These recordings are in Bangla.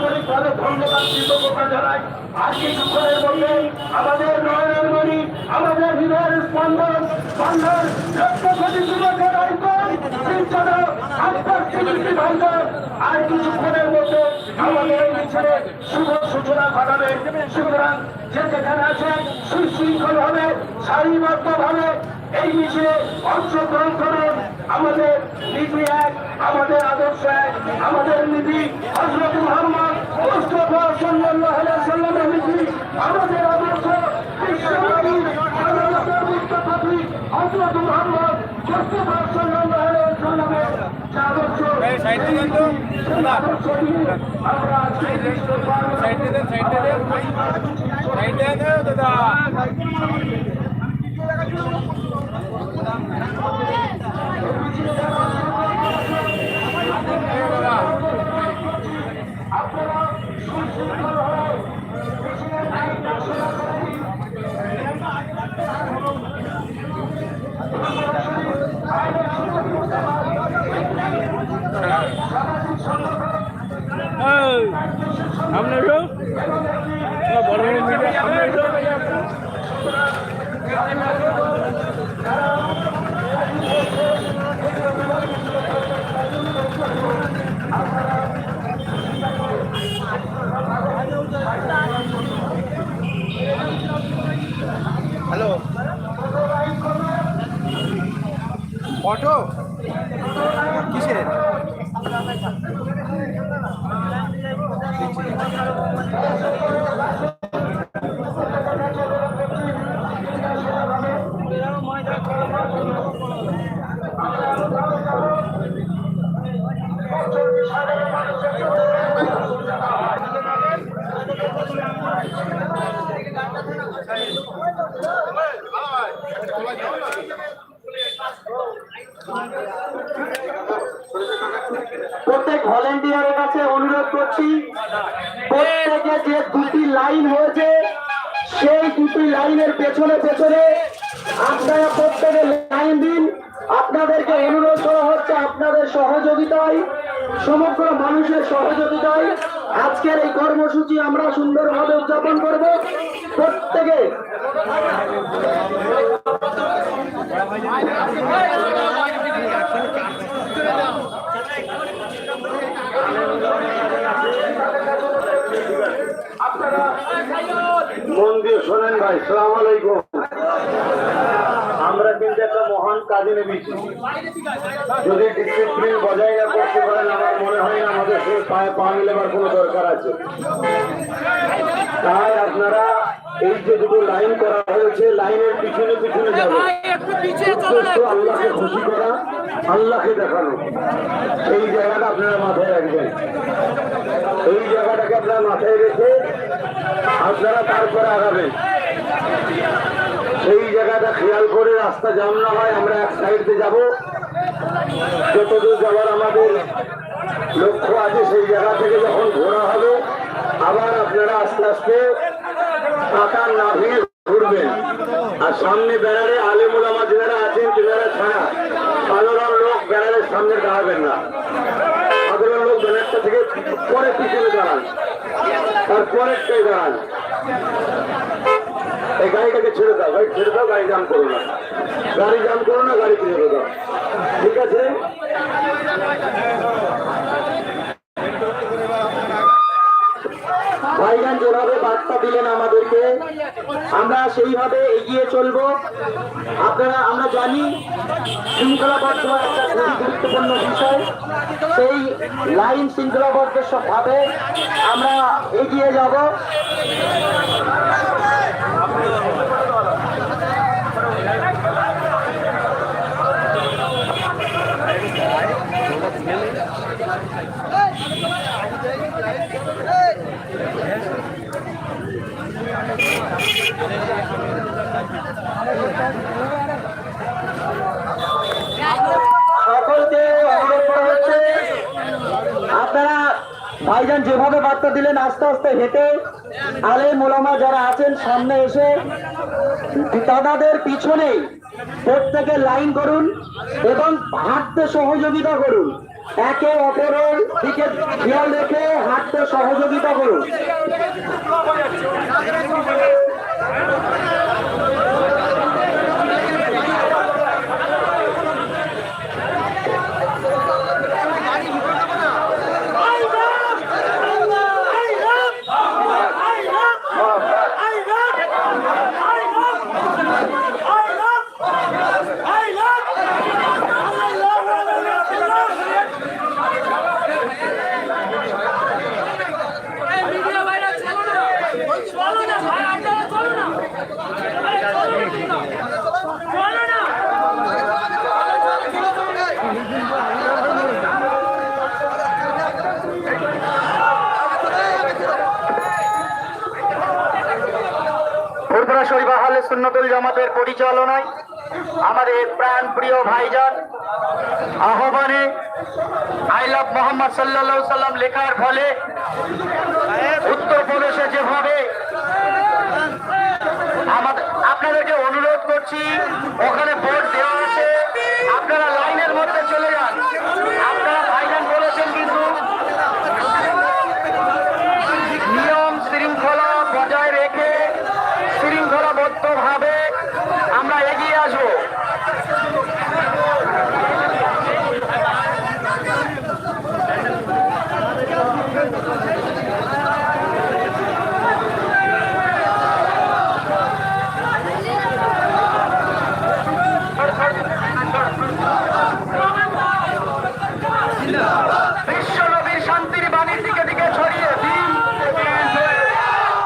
আন্তরিকভাবে ধন্যবাদ কৃতজ্ঞতা জানাই। আর কিছুক্ষণের মধ্যে আমাদের নয়নের মণি, আমাদের হৃদয়ের স্পন্দন ঘটাবে। সুতরাং যে যেখানে আছে, সুশৃঙ্খল ভাবে সারিবদ্ধ ভাবে এই মিছিলে অংশগ্রহণ করুন। আমাদের নীতি এক আমাদের আদর্শ এক আমাদের নীতি হজরত মোহাম্মদ মুস্তফা সাল্লাল্লাহু আলাইহি সাল্লামের নীতি। আমাদের আদর্শ বিশ্বনবী মুক্তপথী হজরত মোহাম্মদ মুস্তফা সাল্লাল্লাহু আলাইহি সাল্লামের আদর্শ আমরা সাইড দেন সাইড দেন। সাইড দেন দাদা। সামনে এসো। সামনে এসো। প্রত্যেকে যে দুটি লাইন হয়েছে, সেই দুটি লাইনের পেছনে পেছনে আপনারা প্রত্যেকে লাইন দিন। আপনাদেরকে অনুরোধ করা হচ্ছে আপনাদের সহযোগিতায়, সমগ্র মানুষের সহযোগিতায়। আজকের এই কর্মসূচি আমরা সুন্দরভাবে উদযাপন করব। প্রত্যেকে মন দিয়ে শোনেন ভাই সালাম আলাইকুম। আমরা কিন্তু একটা মহান কাজে নেমেছি। যদি ডিসিপ্লিন বজায় না করতে পারেন আমার মনে হয় না আমাদের সঙ্গে পায়ে পা মিলেবার কোনো দরকার আছে। তাই আপনারা এই যে দুটো লাইন করা হয়েছে লাইনের পিছনে পিছনে যাবে। আল্লাহকে খুশি করা আল্লাহকে দেখানো। এই জায়গাটা আপনারা মাথায় রাখবেন। এই জায়গাটাকে আপনারা মাথায় রেখে আপনারা তারপরে আগাবেন। সেই জায়গাটা খেয়াল করে রাস্তা জাম না হয়, আমরা এক সাইড দিয়ে যাব। যতদূর যাওয়ার আমাদের লক্ষ্য আছে, সেই জায়গা থেকে যখন ঘোরা হবে, আবার আপনারা আস্তে আস্তে টাকা না ভেঙে ঘুরবেন। আর সামনে ব্যানারে আলেমুলামা যারা আছেন, যারা ছাড়া সাধারণ লোক ব্যানারের সামনে দাঁড়াবেন না। লোক ব্যানারটা থেকে পরে পিছনে দাঁড়ান। তার পরেরটাই দাঁড়ান। এই গাড়িটাকে ছেড়ে দাও। গাড়ি ছেড়ে দাও, গাড়ি জাম করো না। গাড়ি জাম করো না, গাড়ি ছেড়ে দাও। ঠিক আছে? ভাইজান যেভাবে বার্তা দিলেন আমাদেরকে। আমরা সেইভাবে এগিয়ে চলবো। আপনারা, আমরা জানি শৃঙ্খলাবদ্ধ একটা খুবই গুরুত্বপূর্ণ বিষয়। সেই লাইন শৃঙ্খলাবদ্ধ ভাবে আমরা এগিয়ে যাব সকলকে অনুরোধ করা হচ্ছে ভাইজান যেভাবে বার্তা দিলেন, আস্তে আস্তে হেঁটে আলে মোলামা যারা আছেন সামনে এসে দাদাদের পিছনে প্রত্যেকে লাইন করুন এবং হাঁটতে সহযোগিতা করুন। একে অপরের দিকে খেয়াল রেখে হাঁটতে সহযোগিতা করুন মিডিয়া ভাইরা চলো না চলো না ভাই আপনারা চলো না আরে চলো না চলো না ফুরফুরা শরীফ আহলে সুন্নতুল জামাতের পরিচালনায় আমাদের প্রাণ প্রিয় ভাইজান, আহ্বানে আই লাভ মোহাম্মদ সাল্লা সাল্লাম লেখার ফলে উত্তরপ্রদেশে যেভাবে আমাদের আপনাদেরকে অনুরোধ করছি, ওখানে ভোট দেওয়া আছে আপনারা লাইনের মধ্যে চলে যান আপনারা ভাইজান বলেছেন কিন্তু নিয়ম শৃঙ্খলা বজায় রেখে শৃঙ্খলাবদ্ধভাবে আমরা এগিয়ে আসব বিশ্বনবীর শান্তির বাণীর দিকে দিকে ছড়িয়ে দিন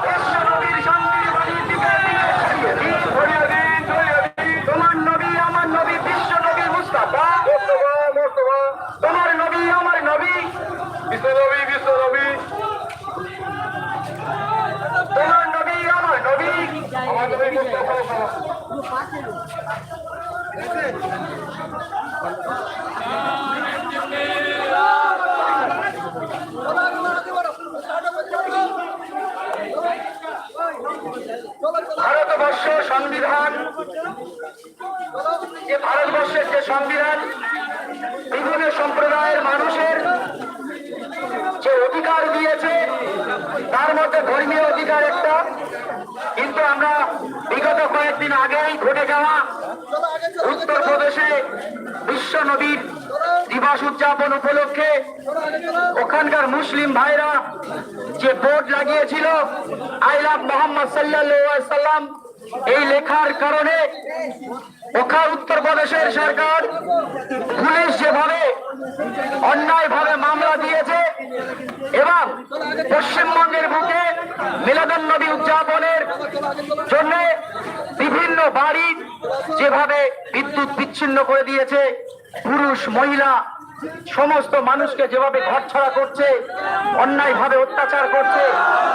বিশ্বনবীর শান্তির বাণীর দিকে দিকে ছড়িয়ে দিন ছড়িয়ে দিন ছড়িয়ে দিন তোমার নবী আমার নবী বিশ্ব নবী মুস্তাফা তোমার নবী আমার নবী বিশ্ব নবী বিশ্ব নবী তোমার নবী আমার নবী আমার নবী মুস্তাফা ভারতবর্ষ সংবিধান যে ভারতবর্ষের যে সংবিধান বিভিন্ন সম্প্রদায়ের মানুষের যে অধিকার দিয়েছে, তার মধ্যে ধর্মীয় অধিকার একটা। কিন্তু আমরা বিগত কয়েকদিন আগেই ঘটে যাওয়া উত্তরপ্রদেশে বিশ্ব নবীর দিবস উদযাপন উপলক্ষে ওখানকার মুসলিম ভাইরা যে বোর্ড লাগিয়েছিল, আই লাভ মোহাম্মদ সাল্লাহ সাল্লাম এই লেখার কারণে ওখা উত্তরপ্রদেশের সরকার পুলিশ যেভাবে অন্যায়ভাবে মামলা দিয়েছে এবং পশ্চিমবঙ্গের বুকে মিলাদন নবী উদযাপনের জন্য বিভিন্ন বাড়ি যেভাবে বিদ্যুৎ বিচ্ছিন্ন করে দিয়েছে, পুরুষ, মহিলা সমস্ত মানুষকে যেভাবে ঘরছড়া করছে অন্যায় ভাবে অত্যাচার করছে,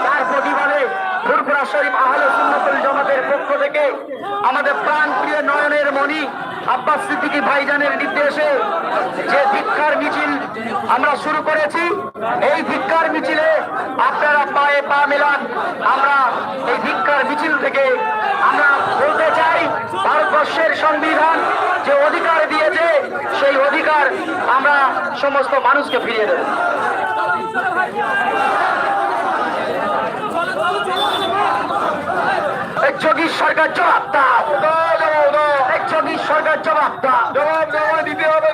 তার প্রতিবাদে ফুরফুরা শরীফ আহলে সুন্নতুল জমাতের পক্ষ থেকে আমাদের প্রাণ প্রিয় নয়নের মণি আব্বাস সিদ্দিকী ভাইজানের নির্দেশে যে ভিক্ষার মিছিল আমরা শুরু করেছি, এই ভিক্ষার মিছিলে আপনারা পায়ে পা মেলান। আমরা এই ভিক্ষার মিছিল থেকে আমরা বলতে চাই, ভারতবর্ষের সংবিধান যে অধিকার দিয়েছে, সেই অধিকার আমরা সমস্ত মানুষকে ফিরিয়ে দেব। যোগীর সরকার জবাব যোগীর সরকার দাও জবাব জবাব দিতে হবে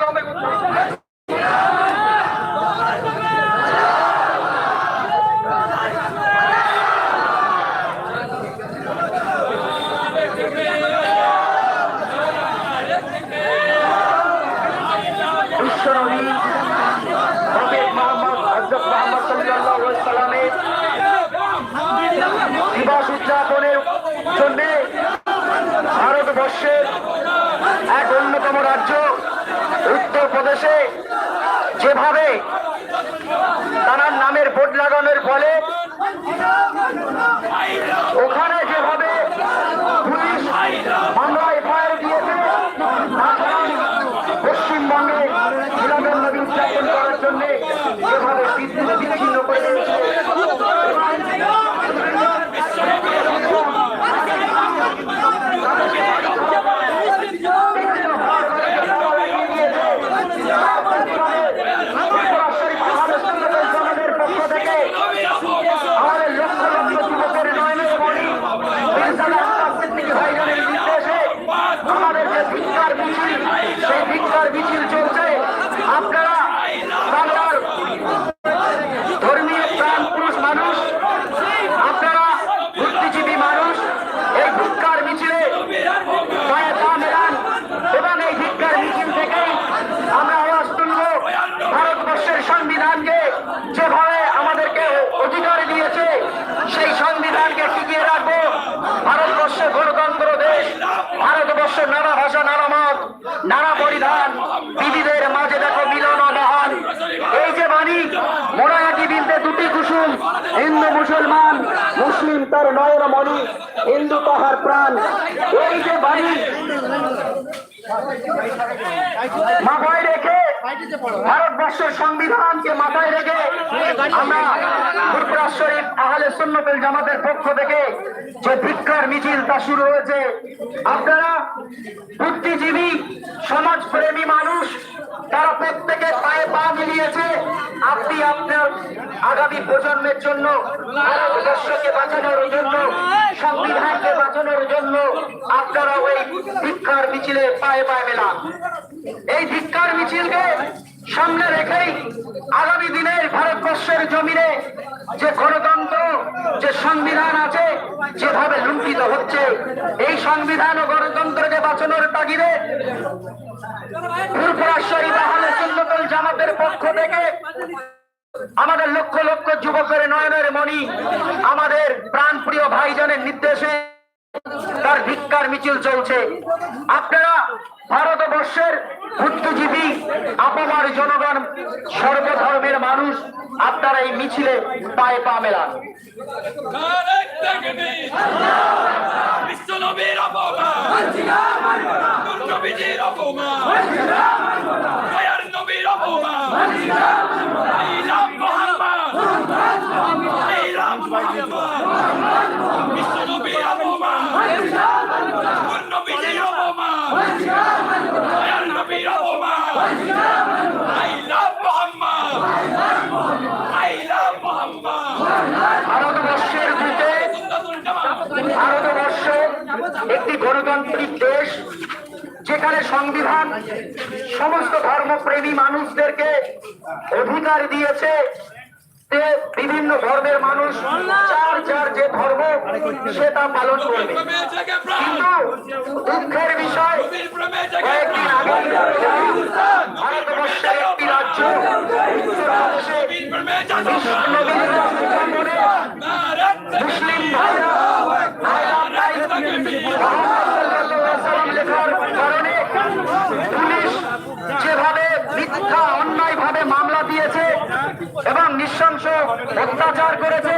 বিশ্বনবী হযরত মুহাম্মদ হযরত মুহাম্মদ সাল্লাল্লাহু আলাইহি সাল্লামের দিবস উদযাপনের জন্য ভারতবর্ষের এক অন্যতম রাজ্য উত্তরপ্রদেশে যেভাবে তার নামের বোর্ড লাগানোর ফলে ওখানে যেভাবে পুলিশ মামলা এফআইআর দিয়েছে তাছাড়া পশ্চিমবঙ্গে মিলাদের নবী উদযাপন করার জন্য যেভাবে বিদ্যুৎ বিচ্ছিন্ন করে সংবিধানকে যেভাবে আমাদেরকে অধিকার দিয়েছে সেই সংবিধানকে টিকিয়ে রাখব ভারতবর্ষ গণতন্ত্র দেশ ভারতবর্ষ নানা ভাষা নানা মত নানা বিবিধের মাঝে দেখো মিলন ও মহান এই যে বাণী মোনায়াটি বিলতে দুটি কুসুম, হিন্দু, মুসলমান, মুসলিম তার নয়ন মণি, হিন্দু তাহার প্রাণ। এই যে বাণী, মা ভয় রেখে ভারতবর্ষের সংবিধানকে মাথায় রেখে আমরা ফুরফুরা শরীফ আহলে সুন্নতুল জামাতের পক্ষ থেকে যে ভিক্ষার মিছিল তা শুরু হয়েছে, আপনারা বুদ্ধিজীবী, সমাজপ্রেমী মানুষ, তারা প্রত্যেকে পায়ে পা মিলিয়েছে, আপনি আপনার আগামী প্রজন্মের জন্য, ভারতবর্ষকে বাঁচানোর জন্য, সংবিধানকে বাঁচানোর জন্য আপনারা ওই ভিক্ষার মিছিলে পায়ে পায়ে মেলান। এই ভিক্ষার মিছিলকে সামনে রেখেই আগামী দিনের ভারতবর্ষের জমিনে যে গণতন্ত্র, যে সংবিধান আছে, যেভাবে লুণ্ঠিত হচ্ছে, এই সংবিধান ও গণতন্ত্রকে বাঁচানোর তাগিদে জামাতের পক্ষ থেকে আমাদের লক্ষ লক্ষ যুবকের নয়নের মণি, আমাদের প্রাণপ্রিয় ভাইজানের নির্দেশে তার ভিক্ষার মিছিল চলছে। আপনারা ভারতবর্ষের বুদ্ধিজীবী আপামার জনগণ সর্বধর্মের মানুষ আপনারা এই মিছিলে পায়ে পা মেলান তাকবীর বিশ্বনবীর অপমান নবীজির অপমান দয়ার নবীর অপমান ইলাম মুহাম্মদ ইলাম মুহাম্মদ বিশ্বনবীর অপমান নবীজির অপমান দয়ার নবীর অপমান ইলাম মুহাম্মদ ইলাম মুহাম্মদ ভারতবর্ষের বুকে সুন্নাতুল জামাত ভারতবর্ষ একটি গণতান্ত্রিক দেশ যেখানে সংবিধান, সমস্ত ধর্মপ্রেমী মানুষদেরকে অধিকার দিয়েছে বিভিন্ন ধর্মের মানুষ, যার যার যে ধর্ম, সে তা পালন করবে। কিন্তু দুঃখের বিষয় মুসলিম ভাইরা সালাম লেখার কারণে পুলিশ যেভাবে মিথ্যা অন্যায় ভাবে মামলা দিয়েছে এবং নৃশংস অত্যাচার করেছে।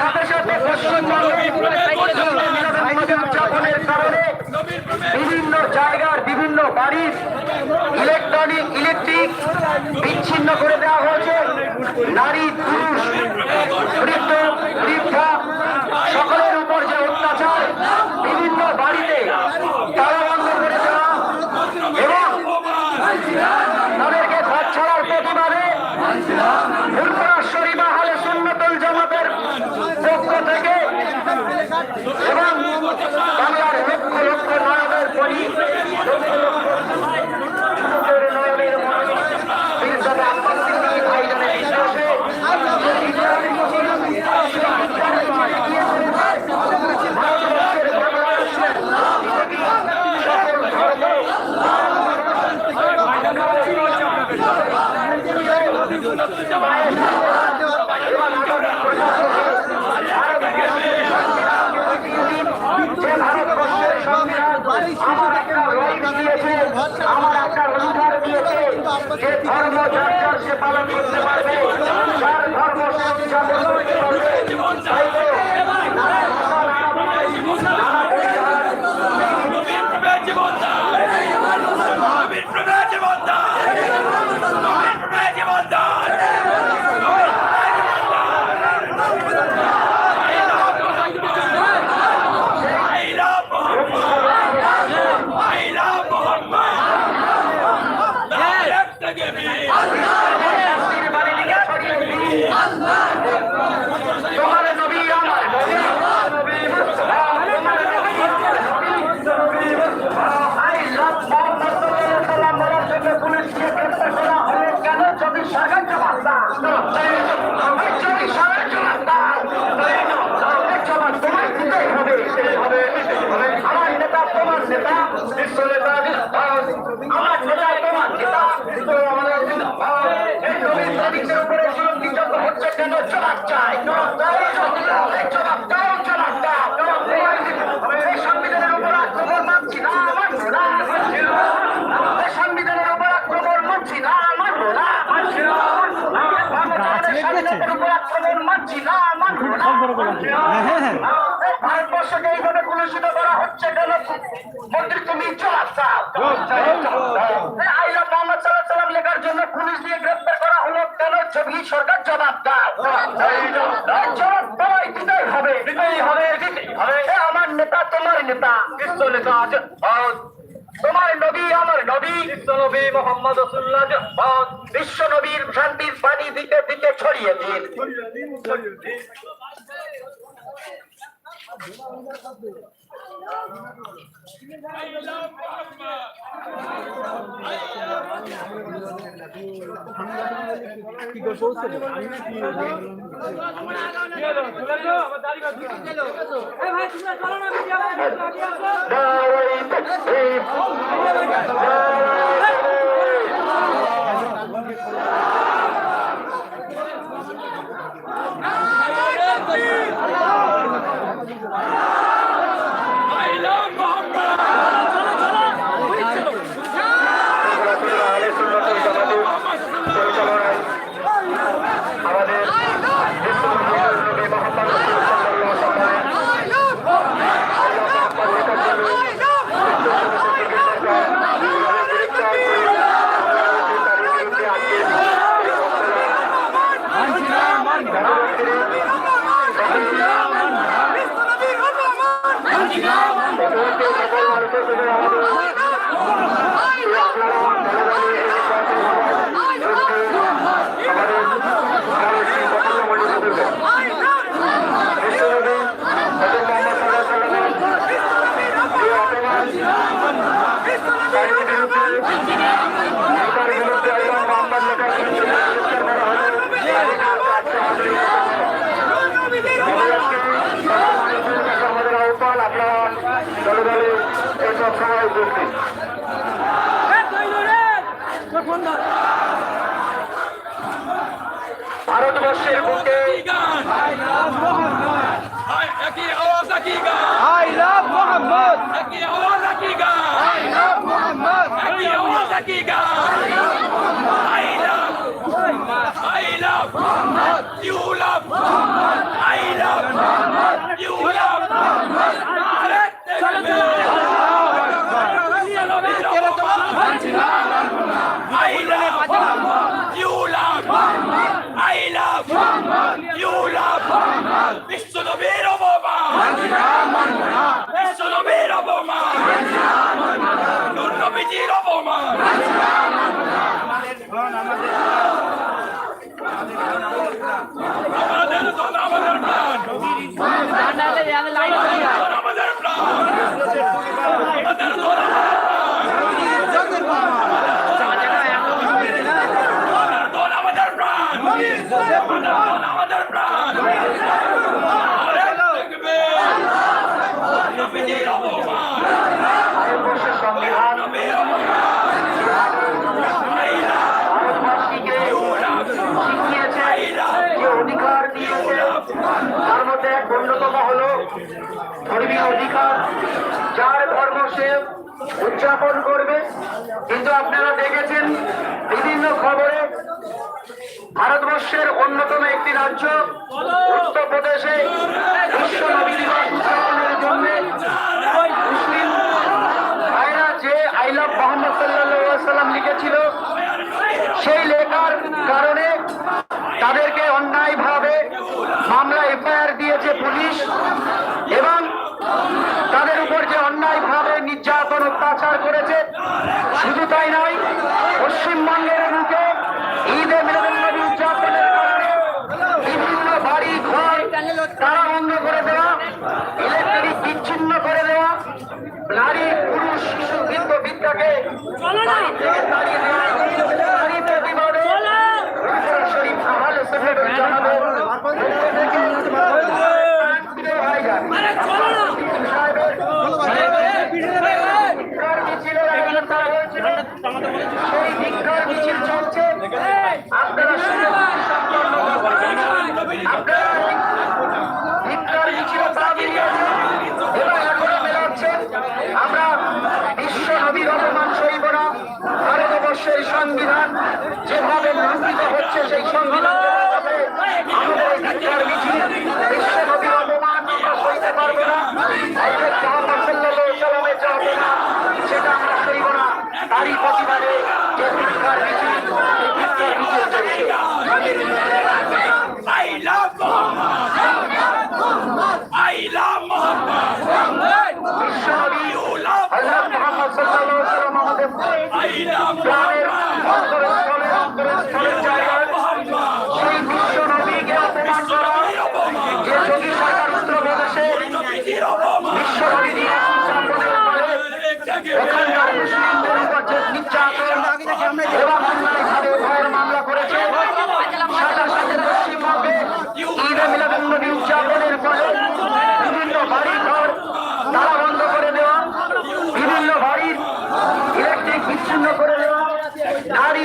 সাথে সাথে পশ্চিমবঙ্গে উদযাপনের কারণে বিভিন্ন জায়গার বিভিন্ন বাড়ির ইলেকট্রনিক, ইলেকট্রিক বিচ্ছিন্ন করে দেওয়া হয়েছে। নারী, পুরুষ, বৃদ্ধ, বৃদ্ধা, সকলের উপর যে অত্যাচার, বিভিন্ন বাড়িতে তালা বন্ধ করে দেওয়া এবং তাদেরকে ঘর ছাড়ার প্রতিবাদে ফুরফুরা শরীফা হালে সুন্নতুল জামাতের পক্ষ থেকে এবং বাংলার লক্ষ লক্ষ নয়নের পরি লক্ষ বীরজাদা আব্বাস সিদ্দিকী ভাইজানের বিশ্বাসে ভারতবর্ষের বাংলাদেশের সকল ধর্ম যে ভারতবর্ষের সংবিধান একটা অধিকার দিয়েছে ধর্ম সে পালন করতে পারবে ধর্ম সে তাই তো নানা ভাষা, নানা ভাষায়, নানা পরিধান, নবীর প্রেমে জীবন দান নবীর প্রেমে জীবন দান নবীর প্রেমে জীবন দান I love Muhammad. I love Muhammad. Direct the game. শাস্তির বাড়ি দিকে ছড়িয়ে দিই। তোমার নবী আমার মুস্তাফা, তোমার নবী আমার হলো কেন? জবাব চাই? জবাব দাও জবাব দাও এই সংবিধানের উপর আক্রমণ মানছি না মানবো না এই সংবিধানের উপর আক্রমণ মানছি না মানবো না বাংলাদেশের স্বাধীনতার উপর আক্রমণ মানছি না মানবো না এই ভারতবর্ষকে এইভাবে কুলুষিত করা হচ্ছে কেন? মন্ত্রী তুমি জবাব দাও আইলা মোহাম্মদ সাল্লাহ সাল্লাম লেখার জন্য পুলিশ দিয়ে গ্রেপ্তার করা বি সরকার জবাব দাও। দিতেই হবে। দিতেই হবে। দিতেই হবে। এ আমার নেতা তোমার নেতা। আছে। তোমার নবী আমার নবী। বিশ্ব নবী মোহাম্মদ রসুল্লাহ। বিশ্ব নবীর শান্তির পানি দিতে দিতে ছড়িয়ে দিন। এই ভাই তোমরা না মিডিয়া ভাই আগে আসো দাওয়াই তাকবীর। I love Muhammad. আহলে সুন্নাতুল জামাতের পরিচালনায় আমাদের বিশ্বনবী নবী মোহাম্মদ রাসূলুল্লাহ সাল্লাল্লাহু আলাইহি আমাদের আহ্বান আপনারা দলে দলে এসব সময় উপস্থিত এই কইলো রে তোর ফোন ধর ভারতবর্ষের বুকে। I love Mohammad. আওয়াজ একই গান। I love Mohammad. একই আওয়াজ একই গান। I love I love you love I love you love নারে তাকবীর I love you love I love you love বিশ্ব নবীর অপমান বিশ্ব নবীর অপমান নূর নবীজির অপমান আমাদের দল আমাদের প্রাণ দল আমাদের প্রাণ আমাদের দল আমাদের দল আমাদের প্রাণ আমাদের দল আমাদের প্রাণ নারে তাকবীর নবীজির অপমান ভারতবর্ষের সংবিধান নবীর অপমান ভারতবাসীকে শিখিয়েছে যে অধিকার দিয়েছে তার মধ্যে এক অন্যতম হলো ধর্মীয় অধিকার যার ধর্ম সে উদযাপন করবে। কিন্তু আপনারা দেখেছেন, বিভিন্ন খবরে ভারতবর্ষের অন্যতম একটি রাজ্য উত্তরপ্রদেশে জন্য মুসলিম যে আই লাভ লিখেছিল, সেই লেখার কারণে তাদেরকে অন্যায়ভাবে মামলা এফআইআর দিয়েছে পুলিশ এবং তাদের উপর যে অন্যায়ভাবে নির্যাতন অত্যাচার করেছে শুধু তাই নয় পশ্চিমবঙ্গের বুকে ঈদে মিলাদুন্নবী উদযাপনের কারণে বিভিন্ন বাড়ি ঘর তারা বন্ধ করে দেওয়া ইলেকট্রিক বিচ্ছিন্ন করে দেওয়া নারী পুরুষ শিশু বৃদ্ধ বিদ্যাকে প্রতিবাদে সরাসরি আহলে যেভাবে লাঞ্ছিত হচ্ছে সেই সংবিধান আমাদের এই শিক্ষার মিছিল বিশ্বের অভিভাবমান আমরা সইতে পারব না। হজরত জাহাতা সাল্লাহ সাল্লামের যা সেটা আমরা সইব না। তারই প্রতিবাদে যে শিক্ষার মিছিল বিচ্ছিন্ন করে দেওয়া। নারী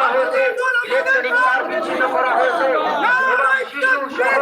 বিচ্ছিন্ন করা হয়েছে শিশু সহ